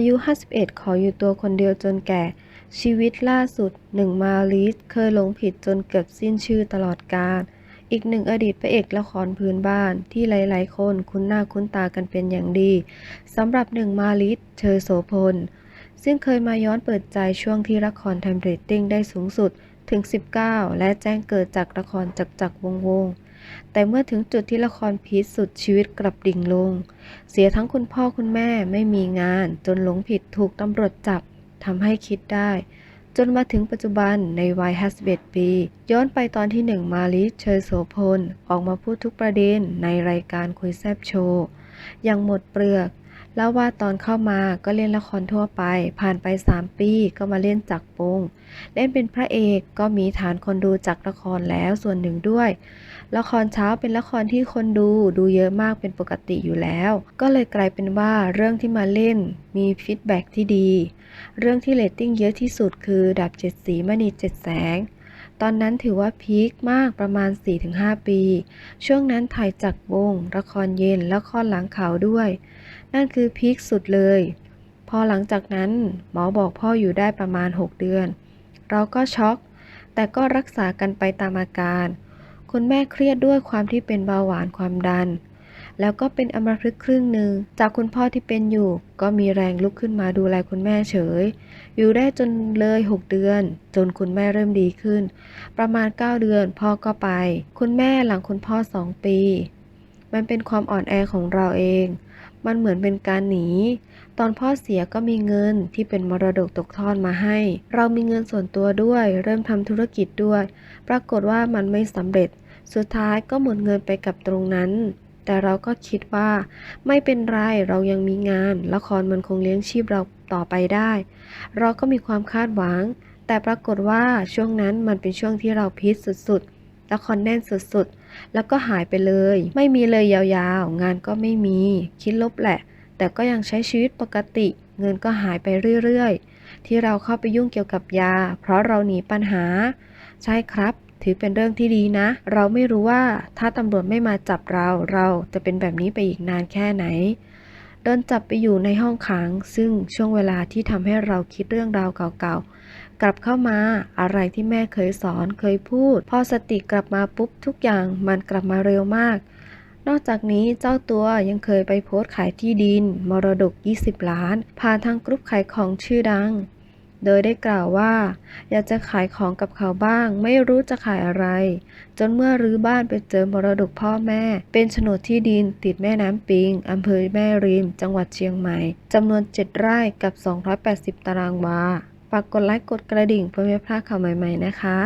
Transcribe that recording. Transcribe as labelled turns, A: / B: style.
A: อายุ 51 ขออยู่ตัวคนเดียวจนแก่ ชีวิตล่าสุดหนึ่งมาลิสเคยหลงผิดจนเกือบสิ้นชื่อตลอดกาลอีกหนึ่งอดีตพระเอกละครพื้นบ้านที่หลายๆ คนคุ้นหน้าคุ้นตากันเป็นอย่างดีสำหรับหนึ่งมาลิสเชอโสพล ซึ่งเคยมาย้อนเปิดใจช่วงที่ละครทำเรตติ้งได้สูงสุดถึง 19 และแจ้งเกิดจากละครจักจักวงวง แต่เมื่อถึงจุดที่ละครพีชสุดชีวิตกลับดิ่งลง เสียทั้งคุณพ่อคุณแม่ไม่มีงาน จนหลงผิดถูกตำรวจจับทำให้คิดได้ จนมาถึงปัจจุบันในวัย51ปี ย้อนไปตอนที่หนึ่งมาลิเชยโสพล ออกมาพูดทุกประเด็นในรายการคุยแซบโชว์อย่างหมดเปลือก เล่าว่าตอนเข้ามาก็เล่นละครทั่วไป ผ่านไป 3 ปีก็มาเล่นจักปงเล่นเป็นพระเอกก็มีฐานคนดูจากละครแล้วส่วนหนึ่งด้วย ละครเช้าเป็นละครที่คนดูดูเยอะมากเป็นปกติอยู่แล้ว ก็เลยกลายเป็นว่าเรื่องที่มาเล่นมีฟีดแบ็กที่ดี เรื่องที่เรตติ้งเยอะที่สุดคือดับเจ็ดสีมณีเจ็ดแสง ตอนนั้นถือว่าพีคมากประมาณ 4-5 ปี ช่วงนั้นถ่ายจักรวง ละครเย็น ละครหลังขาวด้วย นั่นคือพีคสุดเลย พอหลังจากนั้นหมอบอกพ่ออยู่ได้ประมาณ 6 เดือน เราก็ช็อก แต่ก็รักษากันไปตามอาการ คุณแม่เครียดด้วยความที่เป็นเบาหวานความดัน แล้วก็เป็นอัมพฤกษ์ครึ่งหนึ่ง จากคุณพ่อที่เป็นอยู่ ก็มีแรงลุกขึ้นมาดูแลคุณแม่เฉย อยู่ได้จนเลย 6 เดือน จนคุณแม่เริ่มดีขึ้น ประมาณ 9 เดือนพ่อก็ไป คุณแม่หลังคุณพ่อ 2 ปี มันเป็นความอ่อนแอของเราเอง มันเหมือนเป็นการหนี ตอนพ่อเสียก็มีเงินที่เป็นมรดกตกทอดมาให้ เรามีเงินส่วนตัวด้วย เริ่มทำธุรกิจด้วย ปรากฏว่ามันไม่สำเร็จ สุดท้ายก็หมดเงินไปกับตรงนั้น แต่เราก็คิดว่า ไม่เป็นไรเรายังมีงาน ละครมันคงเลี้ยงชีพเราต่อไปได้ เราก็มีความคาดหวัง แต่ปรากฏว่าช่วงนั้นมันเป็นช่วงที่เราพีคสุดๆ ละครแน่นสุดๆ แล้วก็หายไปเลย ไม่มีเลยยาวๆ งานก็ไม่มี คิดลบแหละ แต่ก็ยังใช้ชีวิตปกติ เงินก็หายไปเรื่อยๆ ที่เราเข้าไปยุ่งเกี่ยวกับยา เพราะเราหนีปัญหา ใช่ครับ ถือเป็นเรื่องที่ดีนะ เราไม่รู้ว่าถ้าตำรวจไม่มาจับเรา เราจะเป็นแบบนี้ไปอีกนานแค่ไหน โดนจับไปอยู่ในห้องขัง ซึ่งช่วงเวลาที่ทำให้เราคิดเรื่องราวเก่าๆ กลับเข้ามาอะไรที่แม่เคยสอนเคยพูด พอสติกลับมาปุ๊บทุกอย่างมันกลับมาเร็วมาก นอกจากนี้เจ้าตัวยังเคยไปโพสต์ขายที่ดิน มรดก 20 ล้าน ผ่านทางกรุ๊ปขายของชื่อดัง โดยได้กล่าวว่า อยากจะขายของกับเขาบ้าง ไม่รู้จะขายอะไร จนเมื่อรื้อบ้านไปเจอมรดกพ่อแม่ เป็นโฉนดที่ดินติดแม่น้ำปิงอำเภอแม่ริม จังหวัดเชียงใหม่จำนวน 7 ไร่กับ 280 ตารางวาฝากกดไลค์กดกระดิ่งเพื่อไม่พลาดข่าวใหม่ ๆ นะคะ